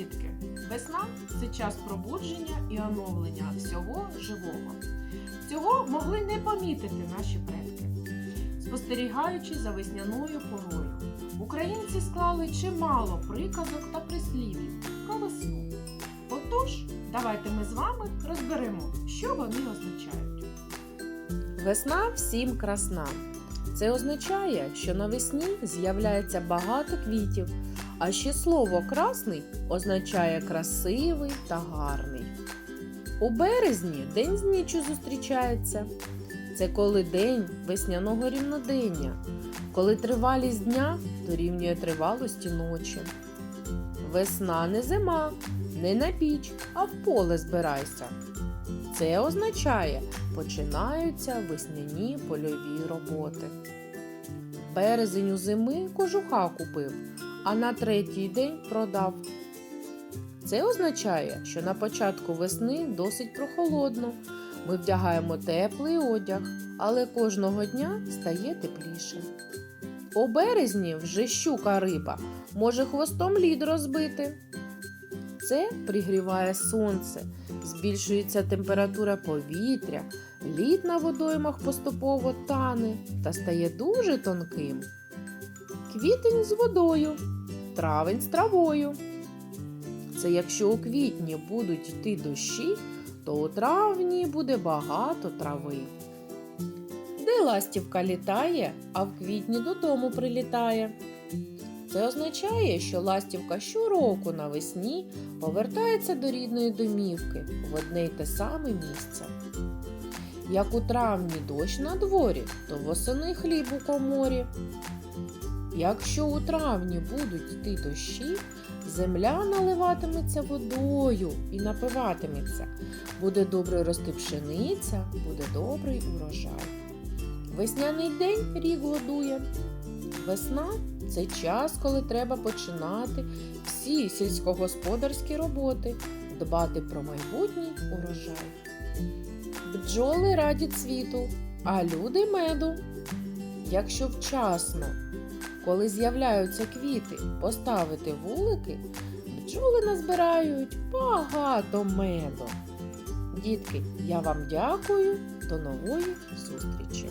дітки! Весна це час пробудження і оновлення всього живого. Цього могли не помітити наші предки. Спостерігаючи за весняною порою, українці склали чимало приказок та прислів'їв про весну. Отож, давайте ми з вами розберемо, що вони означають. Весна всім красна. Це означає, що навесні з'являється багато квітів, а ще слово красний означає красивий та гарний. У березні день з ніччю зустрічається. Це коли день весняного рівнодення, коли тривалість дня дорівнює тривалості ночі. Весна не зима, не на піч, а в поле збирайся. Це означає, починаються весняні польові роботи. Березень у зими кожуха купив, а на третій день продав. Це означає, що на початку весни досить прохолодно. Ми вдягаємо теплий одяг, але кожного дня стає тепліше. У березні вже щука риба може хвостом лід розбити. Це пригріває сонце, збільшується температура повітря, лід на водоймах поступово тане та стає дуже тонким. Квітень з водою, травень з травою. Це якщо у квітні будуть йти дощі, то у травні буде багато трави. Де ластівка літає, а в квітні додому прилітає. Це означає, що ластівка щороку навесні повертається до рідної домівки в одне й те саме місце. Як у травні дощ на дворі, то восени хліб у коморі. Якщо у травні будуть йти дощі, земля наливатиметься водою і напиватиметься. Буде добре рости пшениця, буде добрий урожай. Весняний день рік годує. Весна це час, коли треба починати всі сільськогосподарські роботи, дбати про майбутній урожай. Бджоли раді цвіту, а люди меду. Якщо вчасно, коли з'являються квіти, поставити вулики, бджоли назбирають багато меду. Дітки, я вам дякую. До нової зустрічі!